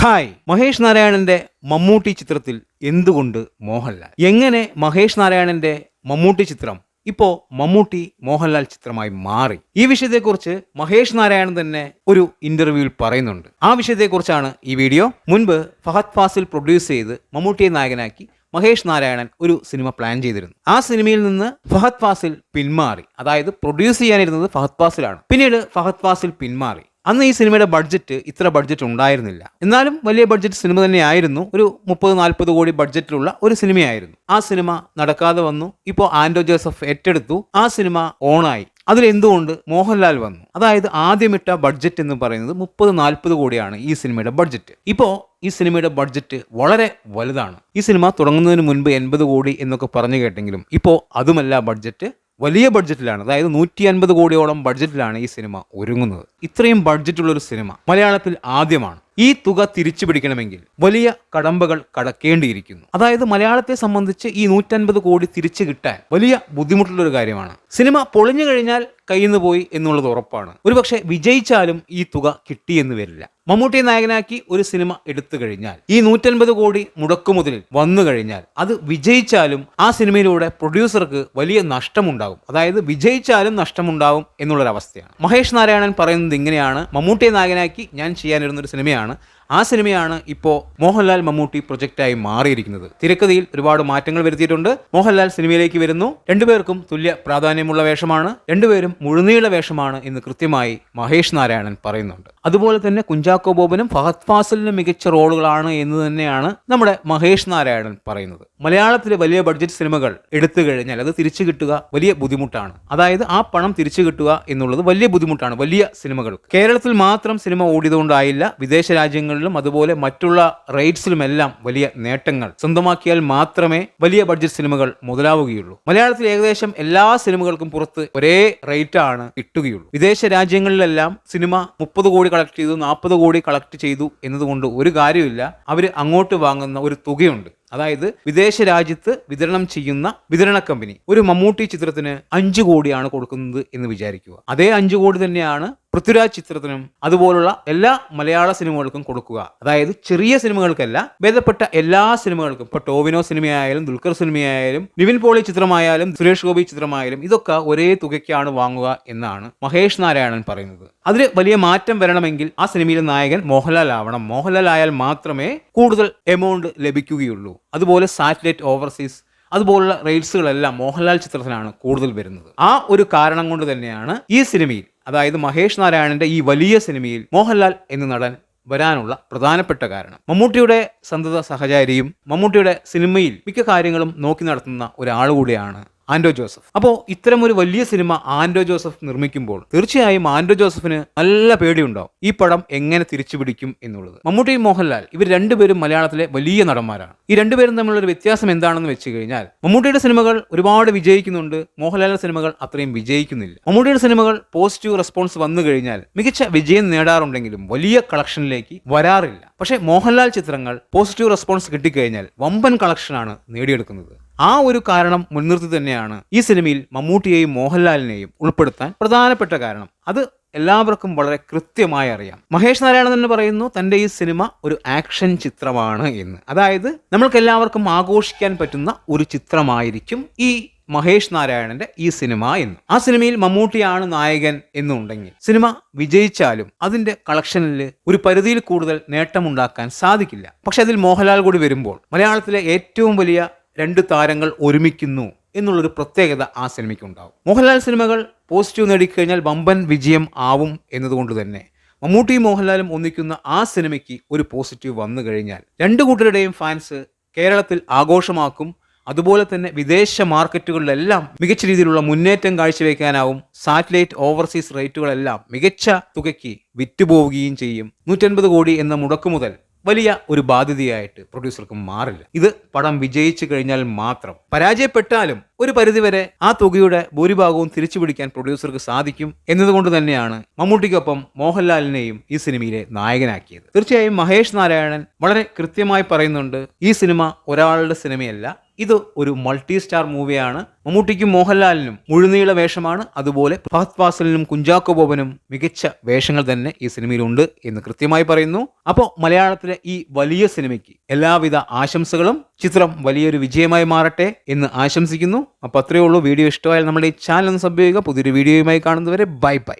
Hi Mahesh നാരായണന്റെ മമ്മൂട്ടി ചിത്രത്തിൽ എന്തുകൊണ്ട് മോഹൻലാൽ? എങ്ങനെ മഹേഷ് നാരായണന്റെ മമ്മൂട്ടി ചിത്രം ഇപ്പോ മമ്മൂട്ടി മോഹൻലാൽ ചിത്രമായി മാറി? ഈ വിഷയത്തെക്കുറിച്ച് മഹേഷ് നാരായണൻ തന്നെ ഒരു ഇന്റർവ്യൂവിൽ പറയുന്നുണ്ട്. ആ വിഷയത്തെക്കുറിച്ചാണ് ഈ വീഡിയോ. മുൻപ് ഫഹദ് ഫാസിൽ പ്രൊഡ്യൂസ് ചെയ്ത് മമ്മൂട്ടിയെ നായകനാക്കി മഹേഷ് നാരായണൻ ഒരു സിനിമ പ്ലാൻ ചെയ്തിരുന്നു. ആ സിനിമയിൽ നിന്ന് ഫഹദ് ഫാസിൽ പിന്മാറി. അതായത് പ്രൊഡ്യൂസ് ചെയ്യാനിരുന്നത് ഫഹദ് ഫാസിലാണ്. പിന്നീട് ഫഹദ് ഫാസിൽ പിന്മാറി. അന്ന് ഈ സിനിമയുടെ ബഡ്ജറ്റ് ഇത്ര ബഡ്ജറ്റ് ഉണ്ടായിരുന്നില്ല. എന്നാലും വലിയ ബഡ്ജറ്റ് സിനിമ തന്നെയായിരുന്നു. ഒരു മുപ്പത് നാൽപ്പത് കോടി ബഡ്ജറ്റിലുള്ള ഒരു സിനിമയായിരുന്നു. ആ സിനിമ നടക്കാതെ വന്നു. ഇപ്പോൾ ആൻഡോ ജോസഫ് ഏറ്റെടുത്തു. ആ സിനിമ ഓണായി. അതിൽ എന്തുകൊണ്ട് മോഹൻലാൽ വന്നു? അതായത് ആദ്യമിട്ട ബഡ്ജറ്റ് എന്ന് പറയുന്നത് മുപ്പത് നാൽപ്പത് കോടിയാണ് ഈ സിനിമയുടെ ബഡ്ജറ്റ്. ഇപ്പോൾ ഈ സിനിമയുടെ ബഡ്ജറ്റ് വളരെ വലുതാണ്. ഈ സിനിമ തുടങ്ങുന്നതിന് മുൻപ് എൺപത് കോടി എന്നൊക്കെ പറഞ്ഞു കേട്ടെങ്കിലും ഇപ്പോൾ അതുമല്ല ബഡ്ജറ്റ്. വലിയ ബഡ്ജറ്റിലാണ്. അതായത് നൂറ്റി അൻപത് കോടിയോളം ബഡ്ജറ്റിലാണ് ഈ സിനിമ ഒരുങ്ങുന്നത്. ഇത്രയും ബഡ്ജറ്റുള്ളൊരു സിനിമ മലയാളത്തിൽ ആദ്യമാണ്. ഈ തുക തിരിച്ചു പിടിക്കണമെങ്കിൽ വലിയ കടമ്പകൾ കടക്കേണ്ടിയിരിക്കുന്നു. അതായത് മലയാളത്തെ സംബന്ധിച്ച് ഈ നൂറ്റൻപത് കോടി തിരിച്ചു കിട്ടാൻ വലിയ ബുദ്ധിമുട്ടുള്ള ഒരു കാര്യമാണ്. സിനിമ പൊളിഞ്ഞു കഴിഞ്ഞാൽ കയ്യിൽ നിന്ന് പോയി എന്നുള്ളത് ഉറപ്പാണ്. ഒരുപക്ഷെ വിജയിച്ചാലും ഈ തുക കിട്ടിയെന്ന് വരില്ല. മമ്മൂട്ടിയെ നായകനാക്കി ഒരു സിനിമ എടുത്തു കഴിഞ്ഞാൽ ഈ നൂറ്റൻപത് കോടി മുടക്കുമുതലിൽ വന്നു കഴിഞ്ഞാൽ അത് വിജയിച്ചാലും ആ സിനിമയിലൂടെ പ്രൊഡ്യൂസർക്ക് വലിയ നഷ്ടമുണ്ടാകും. അതായത് വിജയിച്ചാലും നഷ്ടമുണ്ടാകും എന്നുള്ളൊരവസ്ഥയാണ്. മഹേഷ് നാരായണൻ പറയുന്നത് ഇങ്ങനെയാണ്. മമ്മൂട്ടിയെ നായകനാക്കി ഞാൻ ചെയ്യാനിരുന്ന ഒരു സിനിമയാണ് ആ സിനിമയാണ് ഇപ്പോൾ മോഹൻലാൽ മമ്മൂട്ടി പ്രൊജക്റ്റായി മാറിയിരിക്കുന്നത്. തിരക്കഥയിൽ ഒരുപാട് മാറ്റങ്ങൾ വരുത്തിയിട്ടുണ്ട്. മോഹൻലാൽ സിനിമയിലേക്ക് വരുന്നു. രണ്ടുപേർക്കും തുല്യ പ്രാധാന്യമുള്ള വേഷമാണ്. രണ്ടുപേരും മുഴുനീള വേഷമാണ് എന്ന് കൃത്യമായി മഹേഷ് നാരായണൻ പറയുന്നുണ്ട്. അതുപോലെ തന്നെ കുഞ്ചാക്കോ ബോബനും ഫഹദ് ഫാസിലിനും മികച്ച റോളുകളാണ് എന്ന് തന്നെയാണ് നമ്മുടെ മഹേഷ് നാരായണൻ പറയുന്നത്. മലയാളത്തിലെ വലിയ ബഡ്ജറ്റ് സിനിമകൾ എടുത്തു കഴിഞ്ഞാൽ അത് തിരിച്ചു കിട്ടുക വലിയ ബുദ്ധിമുട്ടാണ്. അതായത് ആ പണം തിരിച്ചു കിട്ടുക എന്നുള്ളത് വലിയ ബുദ്ധിമുട്ടാണ് വലിയ സിനിമകൾ കേരളത്തിൽ മാത്രം സിനിമ ഓടിയതുകൊണ്ടായില്ല വിദേശ രാജ്യങ്ങളിലും അതുപോലെ മറ്റുള്ള റേറ്റ്സിലുമെല്ലാം വലിയ നേട്ടങ്ങൾ സ്വന്തമാക്കിയാൽ മാത്രമേ വലിയ ബഡ്ജറ്റ് സിനിമകൾ മുതലാവുകയുള്ളൂ. മലയാളത്തിൽ ഏകദേശം എല്ലാ സിനിമകൾക്കും പുറത്ത് ഒരേ റേറ്റ് ആണ് കിട്ടുകയുള്ളൂ. വിദേശ രാജ്യങ്ങളിലെല്ലാം സിനിമ മുപ്പത് കോടി കളക്ട് ചെയ്തു നാൽപ്പത് കോടി കളക്ട് ചെയ്തു എന്നതുകൊണ്ട് ഒരു കാര്യമില്ല അവർ അങ്ങോട്ട് വാങ്ങുന്ന ഒരു തുകയുണ്ട്. അതായത് വിദേശ രാജ്യത്ത് വിതരണം ചെയ്യുന്ന വിതരണ കമ്പനി ഒരു മമ്മൂട്ടി ചിത്രത്തിന് അഞ്ചു കോടിയാണ് കൊടുക്കുന്നത് എന്ന് വിചാരിക്കുക. അതേ അഞ്ചു കോടി തന്നെയാണ് പൃഥ്വിരാജ് ചിത്രത്തിനും അതുപോലുള്ള എല്ലാ മലയാള സിനിമകൾക്കും കൊടുക്കുക. അതായത് ചെറിയ സിനിമകൾക്കല്ല ഭേദപ്പെട്ട എല്ലാ സിനിമകൾക്കും. ഇപ്പൊ ടോവിനോ സിനിമയായാലും ദുൽഖർ സിനിമയായാലും നിവിൻ പോളി ചിത്രമായാലും സുരേഷ് ഗോപി ചിത്രമായാലും ഇതൊക്കെ ഒരേ തുകയ്ക്കാണ് വാങ്ങുക എന്നാണ് മഹേഷ് നാരായണൻ പറയുന്നത്. അതിൽ വലിയ മാറ്റം വരണമെങ്കിൽ ആ സിനിമയിലെ നായകൻ മോഹൻലാൽ ആവണം. മോഹൻലാൽ ആയാൽ മാത്രമേ കൂടുതൽ എമൗണ്ട് ലഭിക്കുകയുള്ളൂ. അതുപോലെ സാറ്റലൈറ്റ് ഓവർസീസ് അതുപോലുള്ള റേറ്റ്സുകളെല്ലാം മോഹൻലാൽ ചിത്രത്തിനാണ് കൂടുതൽ വരുന്നത്. ആ ഒരു കാരണം കൊണ്ട് തന്നെയാണ് ഈ സിനിമയിൽ അതായത് മഹേഷ് നാരായണന്റെ ഈ വലിയ സിനിമയിൽ മോഹൻലാൽ എന്ന നടൻ വരാനുള്ള പ്രധാനപ്പെട്ട കാരണം. മമ്മൂട്ടിയുടെ സന്തത സഹചാരിയും മമ്മൂട്ടിയുടെ സിനിമയിൽ മിക്ക കാര്യങ്ങളും നോക്കി നടത്തുന്ന ഒരാൾ കൂടിയാണ് ആൻഡോ ജോസഫ്. അപ്പോൾ ഇത്തരം ഒരു വലിയ സിനിമ ആൻഡോ ജോസഫ് നിർമ്മിക്കുമ്പോൾ തീർച്ചയായും ആൻഡോ ജോസഫിന് നല്ല പേടിയുണ്ടാവും. ഈ പടം എങ്ങനെ തിരിച്ചു പിടിക്കും എന്നുള്ളത്. മമ്മൂട്ടി മോഹൻലാൽ ഇവർ രണ്ടുപേരും മലയാളത്തിലെ വലിയ നടന്മാരാണ്. ഈ രണ്ടുപേരും തമ്മിലുള്ള ഒരു വ്യത്യാസം എന്താണെന്ന് വെച്ച് കഴിഞ്ഞാൽ മമ്മൂട്ടിയുടെ സിനിമകൾ ഒരുപാട് വിജയിക്കുന്നുണ്ട്. മോഹൻലാലിന്റെ സിനിമകൾ അത്രയും വിജയിക്കുന്നില്ല. മമ്മൂട്ടിയുടെ സിനിമകൾ പോസിറ്റീവ് റെസ്പോൺസ് വന്നു കഴിഞ്ഞാൽ മികച്ച വിജയം നേടാറുണ്ടെങ്കിലും വലിയ കളക്ഷനിലേക്ക് വരാറില്ല. പക്ഷേ മോഹൻലാൽ ചിത്രങ്ങൾ പോസിറ്റീവ് റെസ്പോൺസ് കിട്ടിക്കഴിഞ്ഞാൽ വമ്പൻ കളക്ഷനാണ് നേടിയെടുക്കുന്നത്. ആ ഒരു കാരണം മുൻനിർത്തി തന്നെയാണ് ഈ സിനിമയിൽ മമ്മൂട്ടിയെയും മോഹൻലാലിനെയും ഉൾപ്പെടുത്താൻ പ്രധാനപ്പെട്ട കാരണം. അത് എല്ലാവർക്കും വളരെ കൃത്യമായി അറിയാം. മഹേഷ് നാരായണൻ തന്നെ പറയുന്നു തന്റെ ഈ സിനിമ ഒരു ആക്ഷൻ ചിത്രമാണ് എന്ന്. അതായത് നമ്മൾക്ക് എല്ലാവർക്കും ആഘോഷിക്കാൻ പറ്റുന്ന ഒരു ചിത്രമായിരിക്കും ഈ മഹേഷ് നാരായണന്റെ ഈ സിനിമ എന്ന്. ആ സിനിമയിൽ മമ്മൂട്ടിയാണ് നായകൻ എന്നുണ്ടെങ്കിൽ സിനിമ വിജയിച്ചാലും അതിന്റെ കളക്ഷനിൽ ഒരു പരിധിയിൽ കൂടുതൽ നേട്ടമുണ്ടാക്കാൻ സാധിക്കില്ല. പക്ഷെ അതിൽ മോഹൻലാൽ കൂടി വരുമ്പോൾ മലയാളത്തിലെ ഏറ്റവും വലിയ രണ്ട് താരങ്ങൾ ഒരുമിക്കുന്നു എന്നുള്ളൊരു പ്രത്യേകത ആ സിനിമയ്ക്ക് ഉണ്ടാവും മോഹൻലാൽ സിനിമകൾ പോസിറ്റീവ് നേടിക്കഴിഞ്ഞാൽ വമ്പൻ വിജയം ആവും എന്നതുകൊണ്ട് തന്നെ മമ്മൂട്ടിയും മോഹൻലാലും ഒന്നിക്കുന്ന ആ സിനിമയ്ക്ക് ഒരു പോസിറ്റീവ് വന്നു കഴിഞ്ഞാൽ രണ്ട് കൂട്ടരുടെയും ഫാൻസ് കേരളത്തിൽ ആഘോഷമാക്കും. അതുപോലെ തന്നെ വിദേശ മാർക്കറ്റുകളിലെല്ലാം മികച്ച രീതിയിലുള്ള മുന്നേറ്റം കാഴ്ചവെക്കാനാവും. സാറ്റലൈറ്റ് ഓവർസീസ് റേറ്റുകളെല്ലാം മികച്ച തുകയ്ക്ക് വിറ്റുപോവുകയും ചെയ്യും. നൂറ്റൻപത് കോടി എന്ന മുടക്കുമുതൽ വലിയ ഒരു ബാധ്യതയായിട്ട് പ്രൊഡ്യൂസർക്ക് മാറില്ല. ഇത് പടം വിജയിച്ചു കഴിഞ്ഞാൽ മാത്രം പരാജയപ്പെട്ടാലും ഒരു പരിധിവരെ ആ തുകയുടെ ഭൂരിഭാഗവും തിരിച്ചു പിടിക്കാൻ പ്രൊഡ്യൂസർക്ക് സാധിക്കും എന്നതുകൊണ്ട് തന്നെയാണ് മമ്മൂട്ടിക്കൊപ്പം മോഹൻലാലിനെയും ഈ സിനിമയിലെ നായകനാക്കിയത്. തീർച്ചയായും മഹേഷ് നാരായണൻ വളരെ കൃത്യമായി പറയുന്നുണ്ട് ഈ സിനിമ ഒരാളുടെ സിനിമയല്ല ഇത് ഒരു മൾട്ടി സ്റ്റാർ മൂവിയാണ്. മമ്മൂട്ടിക്കും മോഹൻലാലിനും മുഴുനീള വേഷമാണ്. അതുപോലെ ഫഹദ് ഫാസലിനും കുഞ്ചാക്കോ ബോബനും മികച്ച വേഷങ്ങൾ തന്നെ ഈ സിനിമയിലുണ്ട് എന്ന് കൃത്യമായി പറയുന്നു. അപ്പോൾ മലയാളത്തിലെ ഈ വലിയ സിനിമയ്ക്ക് എല്ലാവിധ ആശംസകളും ചിത്രം വലിയൊരു വിജയമായി മാറട്ടെ എന്ന് ആശംസിക്കുന്നു. അപ്പോൾ അത്രയേ ഉള്ളൂ. വീഡിയോ ഇഷ്ടമായാൽ നമ്മുടെ ഈ ചാനൽ ഒന്ന് സബ് ചെയ്യുക. പുതിയൊരു വീഡിയോയുമായി കാണുന്നവരെ ബൈ ബൈ.